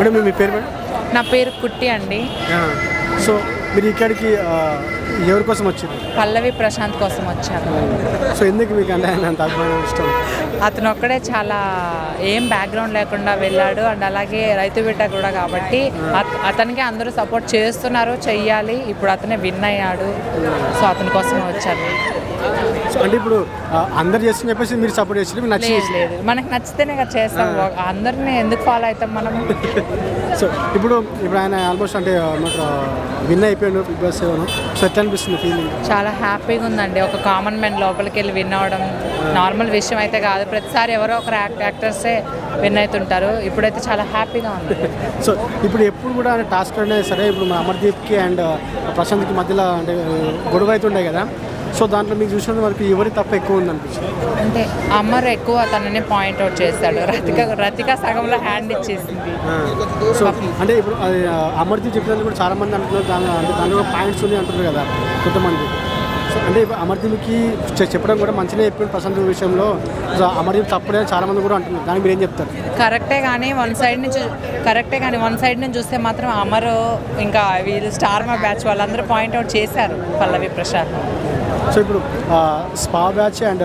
Madam మీ- పేరు madam? నా పేరు కుట్టి అండి. సో మీరు ఇక్కడికి ఎవరి కోసం వచ్చారు? పల్లవి ప్రశాంత్ కోసం వచ్చాను సో ఎందుకు మీకు అంటే అంత అభిమానం ఇష్టం? అతను ఒక్కడే చాలా ఏం బ్యాక్గ్రౌండ్ లేకుండా వెళ్ళాడు. అండ్ అలాగే రైతు బిడ్డ కూడా కాబట్టి అత- అతనికి అందరూ సపోర్ట్ చేస్తున్నారు చెయ్యాలి. ఇప్పుడు అతనే విన్ అయ్యాడు. సో అతని కోసం వచ్చాను. సో అంటే ఇప్పుడు అందరు చేస్తున్న చెప్పేసి మీరు సపోర్ట్ చేసి మీకు నచ్చి లేదు లేదు. మనకు నచ్చితేనే కదా చేస్తాం. అందరినీ ఎందుకు ఫాలో అవుతాం మనం? సో ఇప్పుడు ఇప్పుడు ఆయన ఆల్మోస్ట్ అంటే మాకు విన్ అయిపోయాడు బిగ్ బాస్ సెవెన్ సో ఎట్లా అనిపిస్తుంది ఫీలింగ్ చాలా హ్యాపీగా ఉందండి. ఒక కామన్ మ్యాన్ లోపలికి వెళ్ళి విన్ అవ్వడం నార్మల్ విషయం అయితే కాదు. ప్రతిసారి ఎవరో ఒకరు యాక్ట్ యాక్టర్సే విన్ అవుతుంటారు. ఇప్పుడైతే చాలా హ్యాపీగా ఉంది. సో ఇప్పుడు ఎప్పుడు కూడా టాస్క్ అనేది సరే ఇప్పుడు మన అమర్దీప్కి అండ్ ప్రశాంత్కి మధ్యలో అంటే గొడవ అవుతుండే కదా. సో దాంట్లో మీకు చూసినంత వరకు ఎవరి తప్ప ఎక్కువ ఉంది అనిపించింది అంటే అమర్ ఎక్కువ తనని పాయింట్ అవుట్ చేస్తాడు రతిక రతిక సగంలో హ్యాండ్ ఇచ్చేసింది. సో అంటే ఇప్పుడు అమర్దీప్ చెప్పినందుకు కూడా చాలా మంది అంటున్నారు. దాని అంటే దానిలో పాయింట్స్ ఉన్నాయి అంటున్నారు కదా కొంతమంది. అంటే అమర్దీప్కి చెప్పడం కూడా మంచిగా చెప్పాడు ప్రశాంత్ విషయంలో. అమర్దీప్ తప్పుడే చాలా మంది కూడా అంటున్నారు. దానికి మీరు ఏం చెప్తారు? కరెక్టే కానీ వన్ సైడ్ నుంచి కరెక్టే కానీ వన్ సైడ్ నుంచి చూస్తే మాత్రం అమర్ ఇంకా వీళ్ళు స్టార్ మా బ్యాచ్ వాళ్ళందరూ పాయింట్ అవుట్ చేశారు పల్లవి ప్రశాంత్. సో ఇప్పుడు spa batch and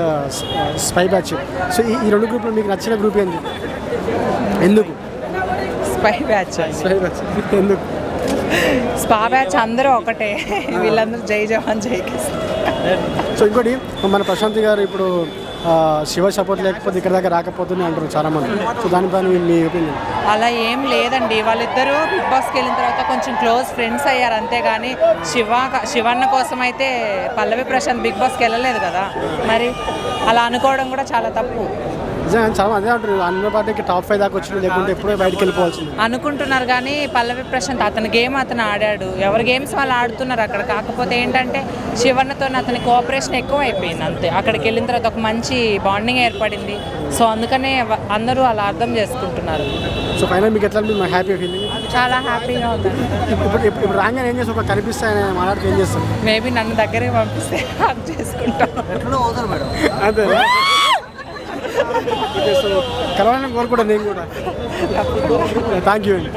spy batch. So ఈ ఈ రెండు గ్రూపులు మీకు నచ్చిన గ్రూప్ ఏంది? ఎందుకు? Spy batch spy batch. ఎందుకు? స్పా బ్యాచ్ అందరూ ఒకటే. వీళ్ళందరూ జై జవాన్ జై సో ఇంకోటి మన ప్రశాంత్ గారు ఇప్పుడు శివ సపోర్ట్ లేకపోతే ఇక్కడ దాకా రాకపోతుంది అంటారు చాలా మంది సో దానిపైన మీ- ఒపీనియన్ అలా ఏం లేదండి. వాళ్ళిద్దరూ బిగ్ బాస్కి వెళ్ళిన తర్వాత కొంచెం క్లోజ్ ఫ్రెండ్స్ అయ్యారు అంతేగాని శివ శివన్న కోసం అయితే పల్లవి ప్రశాంత్ బిగ్ బాస్కి వెళ్ళలేదు కదా. మరి అలా అనుకోవడం కూడా చాలా తప్పు. చాలా మంది అదే అంటారు అన్న పార్టీకి టాప్ ఫైవ్ దాకా వచ్చింది లేకుంటే ఎప్పుడో బయటికి వెళ్ళిపోవాల్సింది. అనుకుంటున్నారు కానీ పల్లవి ప్రశాంత్ అతని గేమ్ అతను ఆడాడు. ఎవరి గేమ్స్ వాళ్ళు ఆడుతున్నారు అక్కడ. కాకపోతే ఏంటంటే శివన్నతో అతని కోఆపరేషన్ ఎక్కువ అయిపోయింది అంతే. అక్కడికి వెళ్ళిన తర్వాత ఒక మంచి బాండింగ్ ఏర్పడింది. సో అందుకనే అందరూ అలా అర్థం చేసుకుంటున్నారు. సో ఫైనల్ మీకు ఎట్లా మీ హ్యాపీ ఫీలింగ్ చాలా హ్యాపీగా ఉంది. ఇప్పుడు ఇప్పుడు ఇప్పుడు రాగానే ఏం చేస్తాం ఒక కనిపిస్తాయని మాట్లాడితే ఏం చేస్తాం మేబీ నన్ను దగ్గరికి పంపిస్తే అది చేసుకుంటాం. అంతే ఓకే సో కలవాలని కోరుకుంటాను నేను కూడా. థ్యాంక్ యూ అండి.